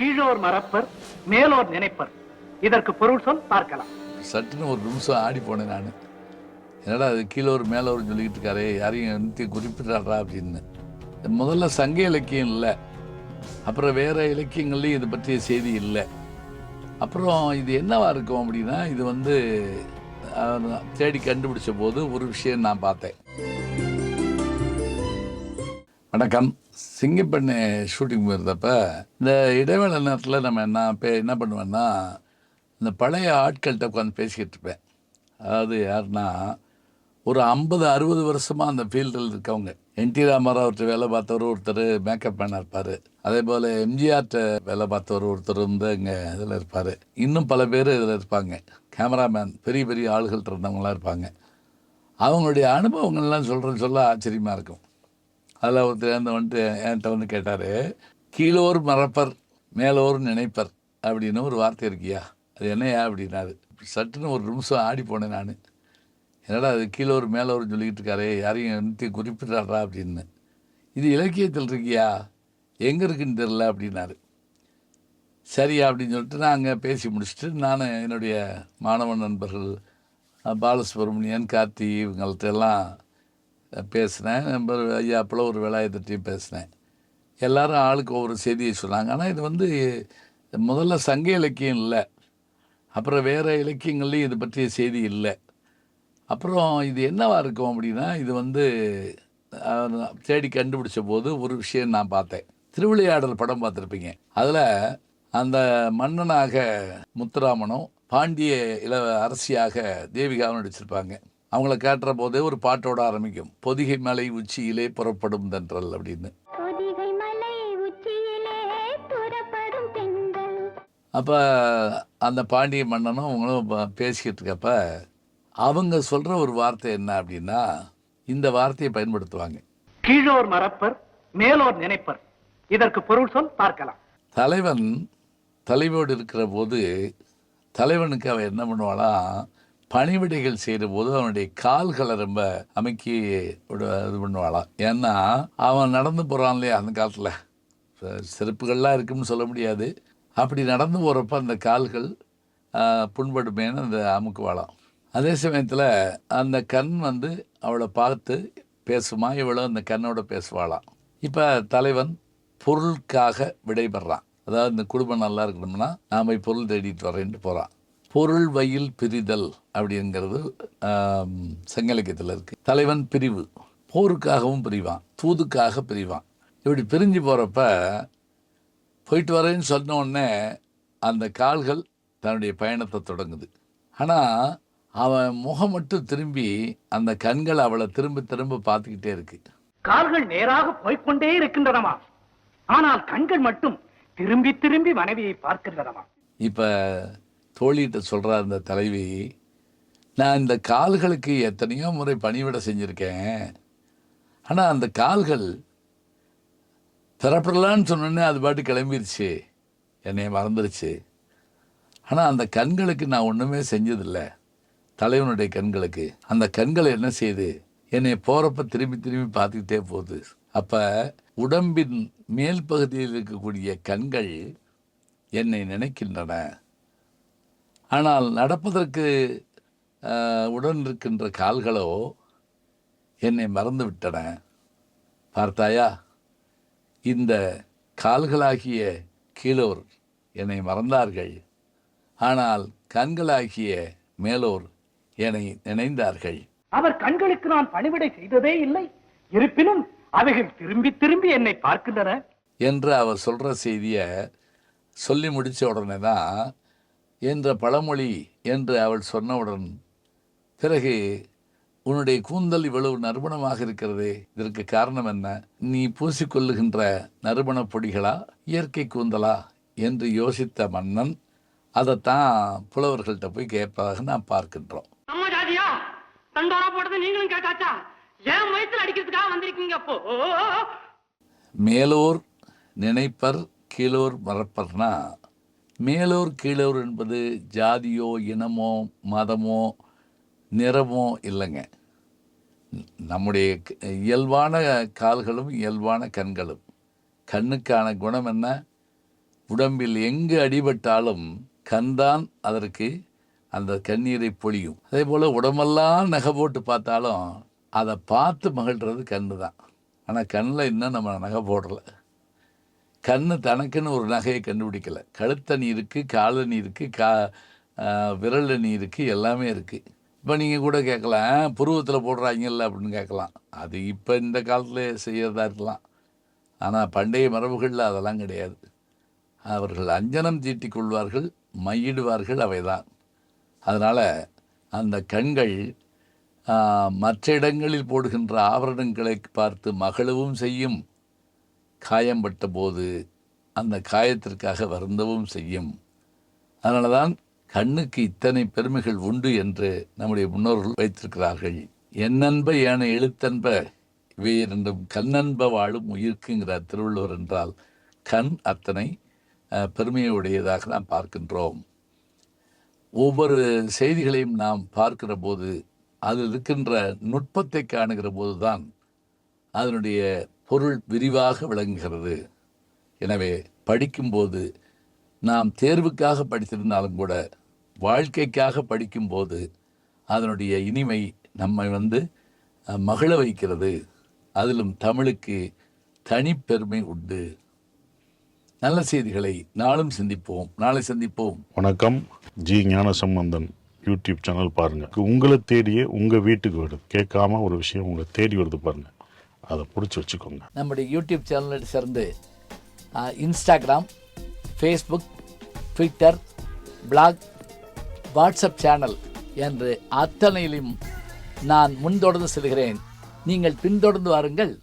கீழோர் மறப்பர் மேலோர் நினைப்பர். இதற்கு பொருள் சொல் பார்க்கலாம். சட்டுன்னு ஒரு நிமிஷம் ஆடி போனேன் நான். என்னடா அது கீழே ஒரு மேலே ஒரு சொல்லிக்கிட்டு இருக்காரே யாரையும் நிறுத்தி குறிப்பிட்டாரா அப்படின்னு. முதல்ல சங்க இலக்கியம் இல்லை. அப்புறம் வேற இலக்கியங்கள்லையும் இது பற்றிய செய்தி இல்லை. அப்புறம் இது என்னவா இருக்கும் அப்படின்னா இது வந்து தேடி கண்டுபிடிச்ச போது ஒரு விஷயம் நான் பார்த்தேன். வணக்கம். சிங்கப்பெண்ணை ஷூட்டிங் போயிருந்தப்ப இந்த இடைவேளை நேரத்தில் நம்ம என்ன பே என்ன பண்ணுவேன்னா இந்த பழைய ஆட்கள்கிட்ட உட்காந்து பேசிக்கிட்டு இருப்பேன். அதாவது யாருன்னா ஒரு ஐம்பது அறுபது வருஷமாக அந்த ஃபீல்டில் இருக்கவங்க. என் டி ஒருத்தர் வேலை பார்த்தவர் ஒருத்தர் மேக்கப் மேனாக இருப்பார். அதே போல் எம்ஜிஆர்ட்ட வேலை பார்த்தவர் ஒருத்தர் வந்து இங்கே இதில் இருப்பார். இன்னும் பல பேர் இதில் இருப்பாங்க. கேமராமேன் பெரிய பெரிய ஆளுகள் இருந்தவங்களாம் இருப்பாங்க. அவங்களுடைய அனுபவங்கள்லாம் சொல்கிறேன்னு சொல்ல ஆச்சரியமாக இருக்கும். அதில் ஒருத்தர் வந்து வந்துட்டு என்கிட்ட வந்து கேட்டார் கீழோர் மறப்பர் மேலோர் நினைப்பர் அப்படின்னு ஒரு வார்த்தை இருக்கியா? அது என்னையா அப்படின்னாரு. சட்டுன்னு ஒரு நிமிஷம் ஆடி போனேன் நான். என்னடா அது கீழோர் மேலோர் சொல்லிக்கிட்டு இருக்காரே யாரையும் நிறுத்தி குறிப்பிட்றாரா அப்படின்னு. இது இலக்கியத்தில் இருக்கியா? எங்கே இருக்குன்னு தெரில அப்படின்னாரு. சரியா அப்படின்னு சொல்லிட்டு நான் அங்கே பேசி முடிச்சுட்டு நான் என்னுடைய மாணவ நண்பர்கள் பாலசுப்ரமணியன் கார்த்தி இவங்கள்ட்ட எல்லாம் பேசினேன். நம்பர் ஐயா அப்பள ஒரு வேலாயுதத்தையும் பேசினேன். எல்லாரும் ஆளுக்கு ஒவ்வொரு செய்தியை சொன்னாங்க. ஆனால் இது வந்து முதல்ல சங்க இலக்கியம் இல்லை. அப்புறம் வேறு இலக்கியங்கள்லையும் இது பற்றிய செய்தி இல்லை. அப்புறம் இது என்னவாக இருக்கும் அப்படின்னா இது வந்து தேடி கண்டுபிடிச்ச போது ஒரு விஷயம் நான் பார்த்தேன். திருவிளையாடல் படம் பார்த்துருப்பீங்க. அதில் அந்த மன்னனாக முத்துராமனும் பாண்டிய இள அரசியாக தேவிகாவும் நடிச்சிருப்பாங்க. அவங்கள காட்டுற போதே ஒரு பாட்டோட ஆரம்பிக்கும். பொதிகை மலை உச்சியிலே புறப்படும் தென்றல் அப்படின்னு. பொதிகை மலை உச்சியிலே புறப்படும் பெண்கள் அப்போ அந்த பாண்டிய மன்னனும் அவங்களும் பேசிக்கிட்டு இருக்கப்ப அவங்க சொல்கிற ஒரு வார்த்தை என்ன அப்படின்னா இந்த வார்த்தையை பயன்படுத்துவாங்க. கீழோர் மறப்பர் மேலோர் நினைப்பர். இதற்கு பொருள் சொல் பார்க்கலாம். தலைவன் தலைவோடு இருக்கிற போது தலைவனுக்கு அவன் என்ன பண்ணுவாளாம் பணிவிடைகள் செய்கிற போது அவனுடைய கால்களை ரொம்ப அமைக்கி விட- இது பண்ணுவாளாம். ஏன்னா அவன் நடந்து போகிறான் இல்லையா அந்த காலத்தில். செருப்புகள்லாம் இருக்குன்னு சொல்ல முடியாது. அப்படி நடந்து போகிறப்ப அந்த கால்கள் புண்படுமேன்னு அந்த அமுக்குவாளாம். அதே சமயத்தில் அந்த கண் வந்து அவளை பார்த்து பேசுமா இவ்வளோ அந்த கண்ணோட பேசுவாளாம். இப்போ தலைவன் பொருளுக்காக விடைபெறான். அதாவது இந்த குடும்பம் நல்லா இருக்கணும்னா நாம் பொருள் தேடிட்டு வரேன்ட்டு போகிறான் பொருள் வயில் பிரிதல் அப்படிங்கிறது ஆம், சங்க இலக்கியத்தில் இருக்கு. தலைவன் பிரிவு போருக்காகவும் பிரிவான் தூதுக்காக பிரிவான். இப்படி பிரிஞ்சு போகிறப்ப போயிட்டு வரேன்னு சொன்ன உடனே அந்த கால்கள் தன்னுடைய பயணத்தை தொடங்குது. ஆனால் அவன் முகம் மட்டும் திரும்பி அந்த கண்கள் அவளை திரும்ப திரும்ப பார்த்துக்கிட்டே இருக்கு. கால்கள் நேராக போய்க்கொண்டே இருக்கின்றனவா? ஆனால் கண்கள் மட்டும் திரும்பி திரும்பி மனைவியை பார்க்கின்றனவா? இப்போ தோழிகிட்ட சொல்கிறார் அந்த தலைவி நான் இந்த கால்களுக்கு எத்தனையோ முறை பணிவிட செஞ்சுருக்கேன். ஆனால் அந்த கால்கள் திறப்படலான்னு சொன்னோன்னே அது பாட்டு கிளம்பிருச்சு. என்னைய மறந்துருச்சு. ஆனால் அந்த கண்களுக்கு நான் ஒன்றுமே செஞ்சதில்லை. தலைவனுடைய கண்களுக்கு. அந்த கண்களை என்ன செய்யுது என்னை போகிறப்ப திரும்பி திரும்பி பார்த்துக்கிட்டே போகுது. அப்போ உடம்பின் மேல் பகுதியில் இருக்கக்கூடிய கண்கள் என்னை நினைக்கின்றன. ஆனால் நடப்பதற்கு உடன் இருக்கின்ற கால்களோ என்னை மறந்து விட்டன பார்த்தாயா இந்த கால்களாகிய கீழோர் என்னை மறந்தார்கள். ஆனால் கண்களாகிய மேலோர் என்னை நினைந்தார்கள். அவர் கண்களுக்கு நான் பணிவிடை செய்ததே இல்லை. இருப்பினும் அவைகள் திரும்பி திரும்பி என்னை பார்க்கின்றன. என்று அவர் சொல்கிற செய்தியை சொல்லி முடித்த உடனே தான் என்ற பழமொழி என்று அவள் சொன்னவுடன் பிறகு உன்னுடைய கூந்தல் இவ்வளவு நறுமணமாக இருக்கிறதே இதற்கு காரணம் என்ன? நீ பூசிக்கொள்ளுகின்ற நறுமணப் பொடிகளா இயற்கை கூந்தலா? என்று யோசித்த மன்னன் அதைத்தான் புலவர்கள்ட்ட போய் கேட்பதாக நாம் பார்க்கின்றோம். நம்ம ஜாதியா தண்டோரா போட்டது நீங்களும் கேட்டாச்சா? ஏன் வயிற்றுல அடிக்கிறதுக்காக வந்திருக்கீங்க அப்போ? மேலோர் நினைப்பர் கீழோர் மறப்பர்னா மேலோர் கீழோர் என்பது ஜாதியோ இனமோ மதமோ நிறமோ இல்லைங்க. நம்முடைய க- இயல்பான கால்களும் இயல்பான கண்களும். கண்ணுக்கான குணம் என்ன? உடம்பில் எங்கு அடிபட்டாலும் கண்தான் அதற்கு அந்த கண்ணீரை பொழியும். அதே போல் உடம்பெல்லாம் நகை போட்டு பார்த்தாலும் அதை பார்த்து மகிழ்றது கண்ணு தான் ஆனால் கண்ணில் இன்னும் நம்ம நகை போடலை. கண்ணு தனக்குன்னு ஒரு நகையை கண்டுபிடிக்கல. கழுத்தணி இருக்குது காலணி இருக்குது கா விரல் அணி இருக்குது எல்லாமே இருக்குது இப்போ நீங்கள் கூட கேட்கலாம் புருவத்தில் போடுறாங்கல்ல அப்படின்னு கேட்கலாம். அது இப்போ இந்த காலத்தில் செய்யறதா இருக்கலாம். ஆனால் பண்டைய மரபுகளில் அதெல்லாம் கிடையாது. அவர்கள் அஞ்சனம் தீட்டிக் கொள்வார்கள் மையிடுவார்கள் அவைதான். அதனால் அந்த கண்கள் மற்ற இடங்களில் போடுகின்ற ஆபரணங்களை பார்த்து மகளவும் செய்யும். காயம்பட்ட போது அந்த காயத்திற்காக வருந்தவும் செய்யும். அதனால தான் கண்ணுக்கு இத்தனை பெருமைகள் உண்டு என்று நம்முடைய முன்னோர்கள் வைத்திருக்கிறார்கள். என்னன்ப ஏன எழுத்தன்ப இவை இரண்டும் கண்ணன்ப வாழும் உயிர்க்குங்கிறார் திருவள்ளுவர் என்றால் கண் அத்தனை பெருமையுடையதாக நாம் பார்க்கின்றோம். ஒவ்வொரு செய்திகளையும் நாம் பார்க்கிற போது அதில் இருக்கின்ற நுட்பத்தை காணுகிற போதுதான் அதனுடைய பொருள் விரிவாக விளங்குகிறது. எனவே படிக்கும்போது நாம் தேர்வுக்காக படித்திருந்தாலும் கூட வாழ்க்கைக்காக படிக்கும்போது அதனுடைய இனிமை நம்மை வந்து மகிழ வைக்கிறது. அதிலும் தமிழுக்கு தனிப்பெருமை உண்டு. நல்ல செய்திகளை நாளும் சிந்திப்போம். நாளை சந்திப்போம். வணக்கம். ஜி ஞானசம்பந்தன் யூடியூப் சேனல் பாருங்க. உங்களை தேடியே உங்க வீட்டுக்கு வருது. கேட்காம ஒரு விஷயம் உங்களை தேடி வருது பாருங்க. அதை பிடிச்சி வச்சுக்கோங்க. நம்முடைய யூடியூப் சேனலை சேர்ந்து Instagram Facebook Twitter blog WhatsApp channel என்று அத்தனையிலும் நான் முன்தொடர்ந்து செல்கிறேன். நீங்கள் பின்தொடர்ந்து வாருங்கள்.